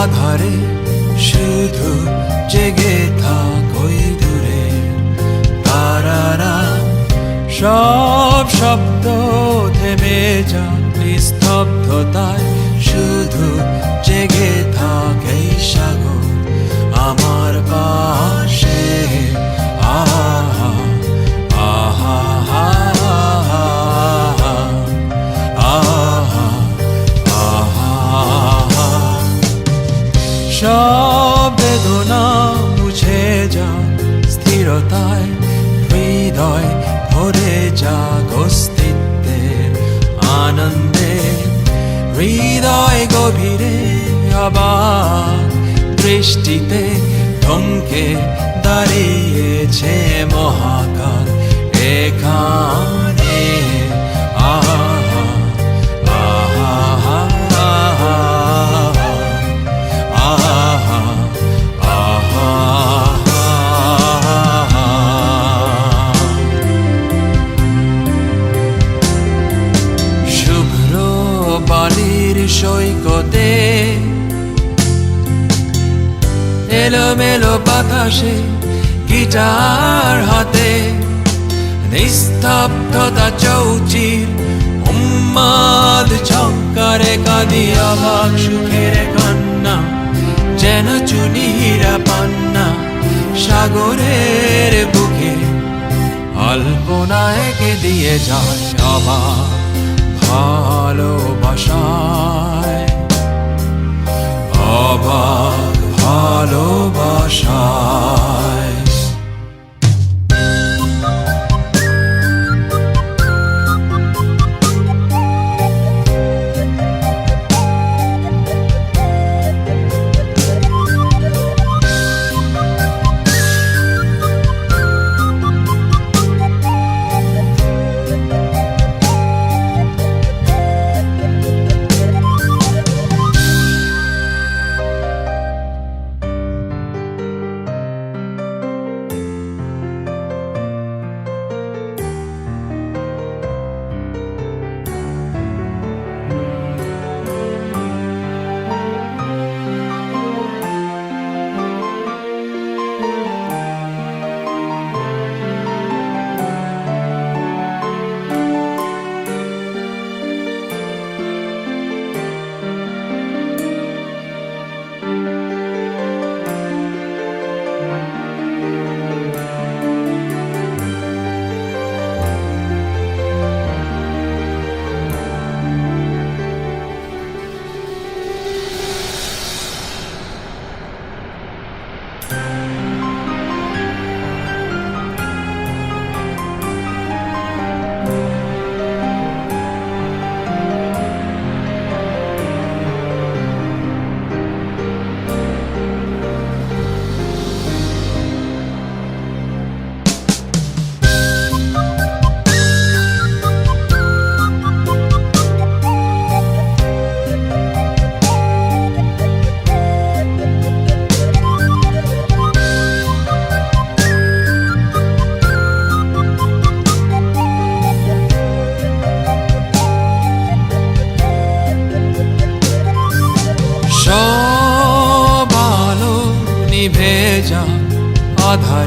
আধারে শুধু জেগে থাকই দূরে। তারারা সব শব্দ থেমে যান নিস্তব্ধতায়। হৃদয় গভীরে আবার দৃষ্টিতে থমকে দাঁড়িয়েছে মহাকাল এখানে এলোমেলো বাতাসে, গিটার হাতে, নিস্তব্ধতা চৌচির, উম্মাদ চক্কারে কাঁদি অবাক সুখের কান্না, যেন চুনিরা পান্না, সাগরের বুকে। অল্পনায়কে দিয়ে যায় অবাক ভালোবাসায়। অবাক ভালোবাসায়।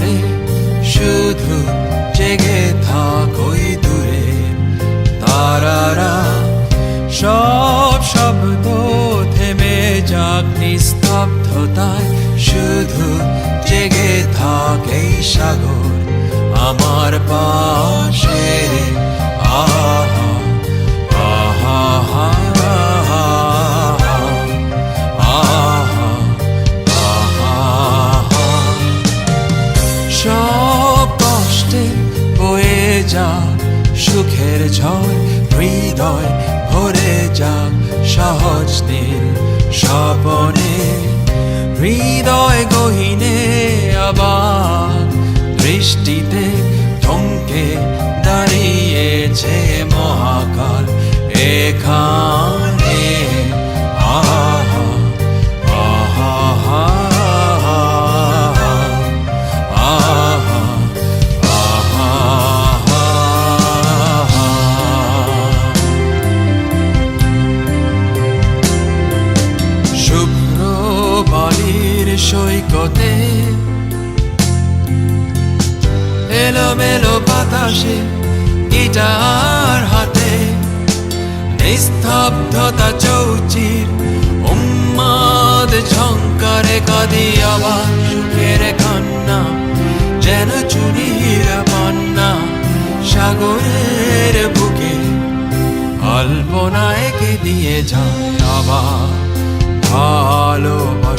আধারে শুধু জেগে থাকই দূরে। তারারা সব শব্দ থেমে যাক নিস্তব্ধতায়, শুধু জেগে থাকে সাগর। আমার পাশে সুখের ঝড়, হৃদয় ভরে যা সহজ দিন স্বপনে। হৃদয় গহিনে আবার দৃষ্টিতে থমকে দাঁড়িয়েছে মহাকাল এখানে। এলোমেলো বাতাসে, গিটার হাতে। নিস্তব্ধতা চৌচির, উম্মাদ ঝঙ্কারে কাঁদি আবার সুখের কান্না, যেন চুরির পান্না সাগরের বুকে। কল্পনায় কে দিয়ে যায় আবার ভালোবাসা।